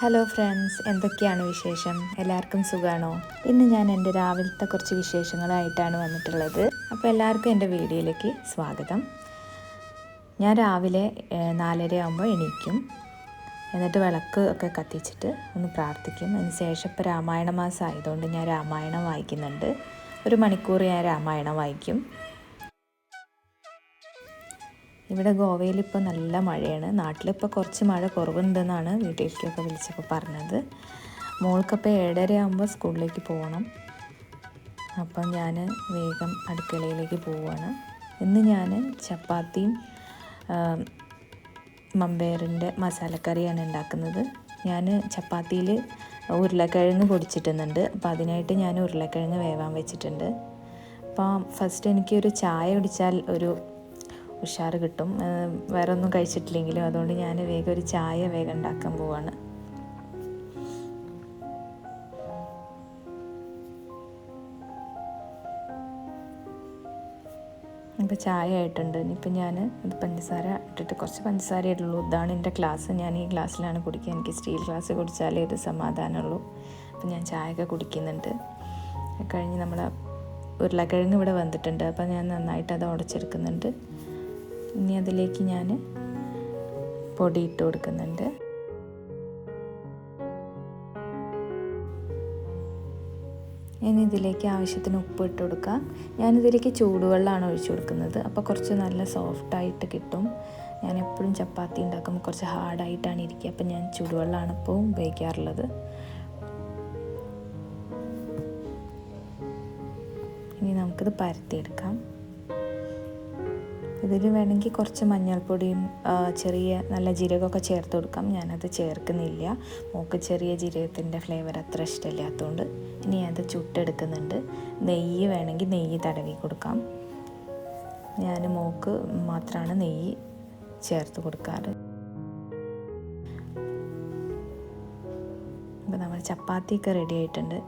Hello friends എന്തൊക്കെയാണ് വിശേഷം? എല്ലാവർക്കും സുഖമാണോ ഇന്ന് ഞാൻ എന്റെ രാവിലത്തെ കുറച്ച് വിശേഷങ്ങളായിട്ടാണ് വന്നിട്ടുള്ളത്. അപ്പോൾ എല്ലാവർക്കും എന്റെ വീഡിയോയിലേക്ക് സ്വാഗതം. ഞാൻ രാവിലെ നാലര ആകുമ്പോൾ എണീക്കും. എന്നിട്ട് വിളക്ക് ഒക്കെ കത്തിച്ചിട്ട് ഒന്ന് പ്രാർത്ഥിക്കും. അതിന് ശേഷം ഇപ്പോൾ രാമായണ മാസം ആയതുകൊണ്ട് ഞാൻ രാമായണം വായിക്കുന്നുണ്ട്. ഒരു മണിക്കൂർ ഞാൻ രാമായണം വായിക്കും. ഇവിടെ ഗോവയിൽ ഇപ്പോൾ നല്ല മഴയാണ്. നാട്ടിലിപ്പോൾ കുറച്ച് മഴ കുറവുണ്ടെന്നാണ് വീട്ടിലേക്കൊക്കെ വിളിച്ചപ്പോൾ പറഞ്ഞത്. മോൾക്കപ്പോൾ ഏഴര ആകുമ്പോൾ സ്കൂളിലേക്ക് പോകണം. അപ്പം ഞാൻ വേഗം അടുക്കളയിലേക്ക് പോവുകയാണ്. ഇന്ന് ഞാൻ ചപ്പാത്തിയും മമ്പയറിന്റെ മസാലക്കറിയാണ് ഉണ്ടാക്കുന്നത്. ഞാൻ ചപ്പാത്തിയിൽ ഉരുളക്കിഴങ്ങ് പൊടിച്ചിട്ടുന്നുണ്ട്. അപ്പോൾ അതിനായിട്ട് ഞാൻ ഉരുളക്കിഴങ്ങ് വേവാൻ വെച്ചിട്ടുണ്ട്. അപ്പം ഫസ്റ്റ് എനിക്കൊരു ചായ കുടിച്ചാൽ ഒരു ഉഷാറ് കിട്ടും. വേറെ ഒന്നും കഴിച്ചിട്ടില്ലെങ്കിലും അതുകൊണ്ട് ഞാൻ വേഗം ഒരു ചായ വേഗം ഉണ്ടാക്കാൻ പോവാണ്. ഇപ്പോൾ ചായ ആയിട്ടുണ്ട്. ഇനിയിപ്പോൾ ഞാൻ പഞ്ചസാര ഇട്ടിട്ട് കുറച്ച് പഞ്ചസാര ഇടുള്ളൂ ഇതാണ് എന്റെ ക്ലാസ് ഞാൻ ഈ ഗ്ലാസ്സിലാണ് കുടിക്കുക. എനിക്ക് സ്റ്റീൽ ഗ്ലാസ് കുടിച്ചാലേ ഇത് സമാധാനമുള്ളൂ. അപ്പോൾ ഞാൻ ചായയൊക്കെ കുടിക്കുന്നുണ്ട്. കഴിഞ്ഞ് നമ്മൾ ഉരുളക്കിഴങ്ങ് ഇവിടെ വന്നിട്ടുണ്ട്. അപ്പോൾ ഞാൻ നന്നായിട്ട് അത് ഉടച്ചെടുക്കുന്നുണ്ട്. ഇനി അതിലേക്ക് ഞാൻ പൊടി ഇട്ട് കൊടുക്കുന്നുണ്ട്. ഇനി ഇതിലേക്ക് ആവശ്യത്തിന് ഉപ്പ് ഇട്ട് കൊടുക്കാം ഞാനിതിലേക്ക് ചൂടുവെള്ളമാണ് ഒഴിച്ചു കൊടുക്കുന്നത്. അപ്പോൾ കുറച്ച് നല്ല സോഫ്റ്റായിട്ട് കിട്ടും. ഞാൻ എപ്പോഴും ചപ്പാത്തി ഉണ്ടാക്കുമ്പോൾ കുറച്ച് ഹാർഡായിട്ടാണ് ഇരിക്കുക. അപ്പം ഞാൻ ചൂടുവെള്ളമാണ് ഇപ്പോൾ ഉപയോഗിക്കാറുള്ളത്. ഇനി നമുക്കിത് പരത്തിയെടുക്കാം. ഇതിൽ വേണമെങ്കിൽ കുറച്ച് മഞ്ഞൾപ്പൊടിയും ചെറിയ നല്ല ജീരകമൊക്കെ ചേർത്ത് കൊടുക്കാം. ഞാനത് ചേർക്കുന്നില്ല. മോക്ക് ചെറിയ ജീരകത്തിന്റെ ഫ്ലേവർ അത്ര ഇഷ്ടമില്ലാത്തതുകൊണ്ട് ഇനി അത് ചുട്ടെടുക്കുന്നുണ്ട്. നെയ്യ് വേണമെങ്കിൽ നെയ്യ് തടവി കൊടുക്കാം. ഞാൻ മോക്ക് മാത്രമാണ് നെയ്യ് ചേർത്ത് കൊടുക്കാറ്. അപ്പോൾ നമ്മൾ ചപ്പാത്തിയൊക്കെ റെഡി ആയിട്ടുണ്ട്.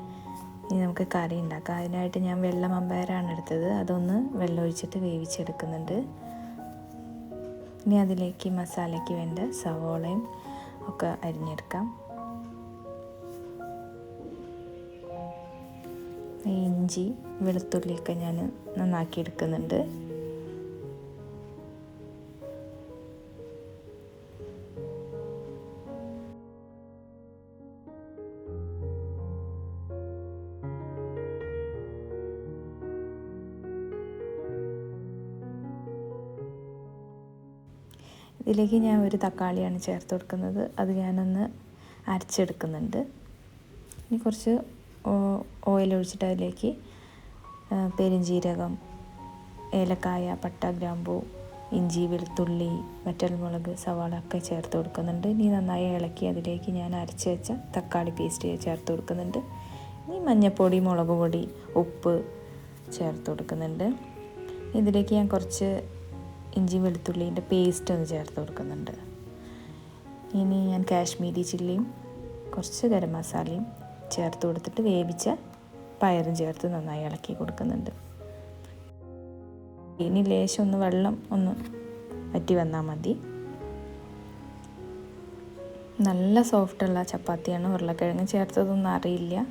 ഇനി നമുക്ക് കറി ഉണ്ടാക്കാം. അതിനായിട്ട് ഞാൻ വെള്ളം അമ്പയറാണ് എടുത്തത്. അതൊന്ന് വെള്ളം ഒഴിച്ചിട്ട് വേവിച്ചെടുക്കുന്നുണ്ട്. ഇനി അതിലേക്ക് മസാലയ്ക്ക് വേണ്ട സവോളയും ഒക്കെ അരിഞ്ഞെടുക്കാം. ഇഞ്ചി വെളുത്തുള്ളിയൊക്കെ ഞാൻ നന്നാക്കി എടുക്കുന്നുണ്ട് ഇതിലേക്ക് ഞാൻ ഒരു തക്കാളിയാണ് ചേർത്ത് കൊടുക്കുന്നത്. അത് ഞാനൊന്ന് അരച്ചെടുക്കുന്നുണ്ട്. ഇനി കുറച്ച് ഓയിൽ ഒഴിച്ചിട്ട് അതിലേക്ക് പെരുംജീരകം ഏലക്കായ പട്ട ഗ്രാമ്പൂ ഇഞ്ചി വെളുത്തുള്ളി വറ്റൽമുളക് സവാള ഒക്കെ ചേർത്ത് കൊടുക്കുന്നുണ്ട്. ഇനി നന്നായി ഇളക്കി അതിലേക്ക് ഞാൻ അരച്ച് വെച്ച തക്കാളി പേസ്റ്റ് ചേർത്ത് കൊടുക്കുന്നുണ്ട്. ഇനി മഞ്ഞൾപ്പൊടി മുളക് പൊടി ഉപ്പ് ചേർത്ത് കൊടുക്കുന്നുണ്ട്. ഇതിലേക്ക് ഞാൻ കുറച്ച് ഇഞ്ചി വെളുത്തുള്ളീന്റെ പേസ്റ്റ് ഒന്ന് ചേർത്ത് കൊടുക്കുന്നുണ്ട്. ഇനി ഞാൻ കാശ്മീരി ചില്ലിയും കുറച്ച് ഗരം മസാലയും ചേർത്ത് കൊടുത്തിട്ട് വേവിച്ച പയറും ചേർത്ത് നന്നായി ഇളക്കി കൊടുക്കുന്നുണ്ട്. ഇനി ലേശം ഒന്ന് വെള്ളം ഒന്ന് വറ്റി വന്നാൽ മതി. നല്ല സോഫ്റ്റുള്ള ചപ്പാത്തിയാണ് ഉരുളക്കിഴങ്ങ് ചേർത്തതൊന്നും അറിയില്ല.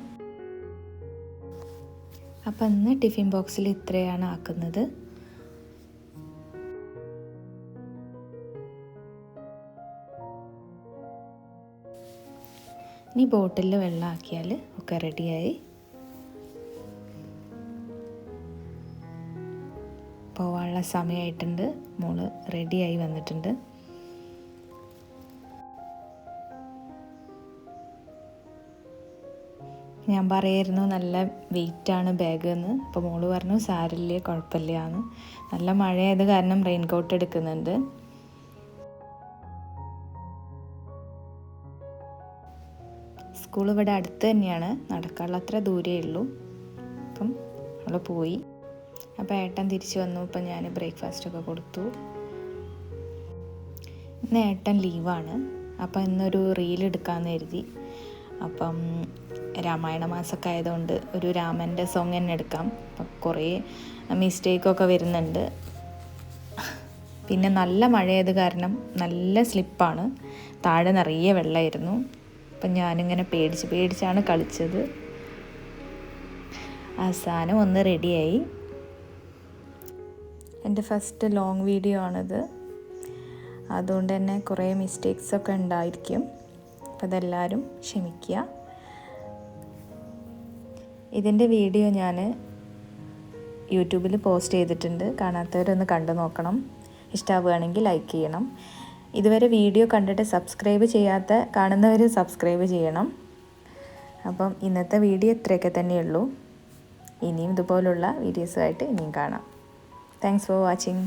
അപ്പം ഇന്ന് ടിഫിൻ ബോക്സിൽ ഇത്രയാണ് ആക്കുന്നത്. ഇനി ബോട്ടിലിൽ വെള്ളമാക്കിയാൽ ഒക്കെ റെഡിയായി. പോവാനുള്ള സമയമായിട്ടുണ്ട്. മോൾ റെഡിയായി വന്നിട്ടുണ്ട്. ഞാൻ പറയായിരുന്നു നല്ല വെയിറ്റാണ് ബാഗ് എന്ന് അപ്പോൾ മോൾ പറഞ്ഞു സാരില്ല കുഴപ്പമില്ല എന്ന്. നല്ല മഴയായത് കാരണം റെയിൻ കോട്ട് എടുക്കുന്നുണ്ട്. സ്കൂൾ ഇവിടെ അടുത്ത് തന്നെയാണ്. നടക്കാനുള്ള അത്ര ദൂരേ ഉള്ളൂ. അപ്പം അവൾ പോയി. അപ്പോൾ ഏട്ടൻ തിരിച്ചു വന്നു. ഇപ്പം ഞാൻ ബ്രേക്ക്ഫാസ്റ്റൊക്കെ കൊടുത്തു. ഇന്ന് ഏട്ടൻ ലീവാണ് അപ്പം ഇന്നൊരു റീൽ എടുക്കാമെന്ന് കരുതി. അപ്പം രാമായണ മാസമൊക്കെ ആയതുകൊണ്ട് ഒരു രാമന്റെ സോങ് തന്നെ എടുക്കാം. അപ്പം കുറേ മിസ്റ്റേക്കൊക്കെ വരുന്നുണ്ട്. പിന്നെ നല്ല മഴയത് കാരണം നല്ല സ്ലിപ്പാണ് താഴെ നിറയെ വെള്ളമായിരുന്നു. അപ്പം ഞാനിങ്ങനെ പേടിച്ച് പേടിച്ചാണ് കളിച്ചത്. അവസാനം ഒന്ന് റെഡിയായി. എന്റെ ഫസ്റ്റ് ലോങ് വീഡിയോ ആണിത്. അതുകൊണ്ട് തന്നെ കുറേ മിസ്റ്റേക്സൊക്കെ ഉണ്ടായിരിക്കും. അപ്പം അതെല്ലാവരും ക്ഷമിക്കുക. ഇതിന്റെ വീഡിയോ ഞാൻ യൂട്യൂബിൽ പോസ്റ്റ് ചെയ്തിട്ടുണ്ട്. കാണാത്തവരൊന്ന് കണ്ടു നോക്കണം. ഇഷ്ടമാവുകയാണെങ്കിൽ ലൈക്ക് ചെയ്യണം. ഇതുവരെ വീഡിയോ കണ്ടിട്ട് സബ്സ്ക്രൈബ് ചെയ്യാത്ത കാണുന്നവർ സബ്സ്ക്രൈബ് ചെയ്യണം. അപ്പം ഇന്നത്തെ വീഡിയോ ഇത്രയൊക്കെ തന്നെയുള്ളൂ. ഇനിയും ഇതുപോലുള്ള വീഡിയോസുമായിട്ട് ഇനിയും കാണാം. Thanks for watching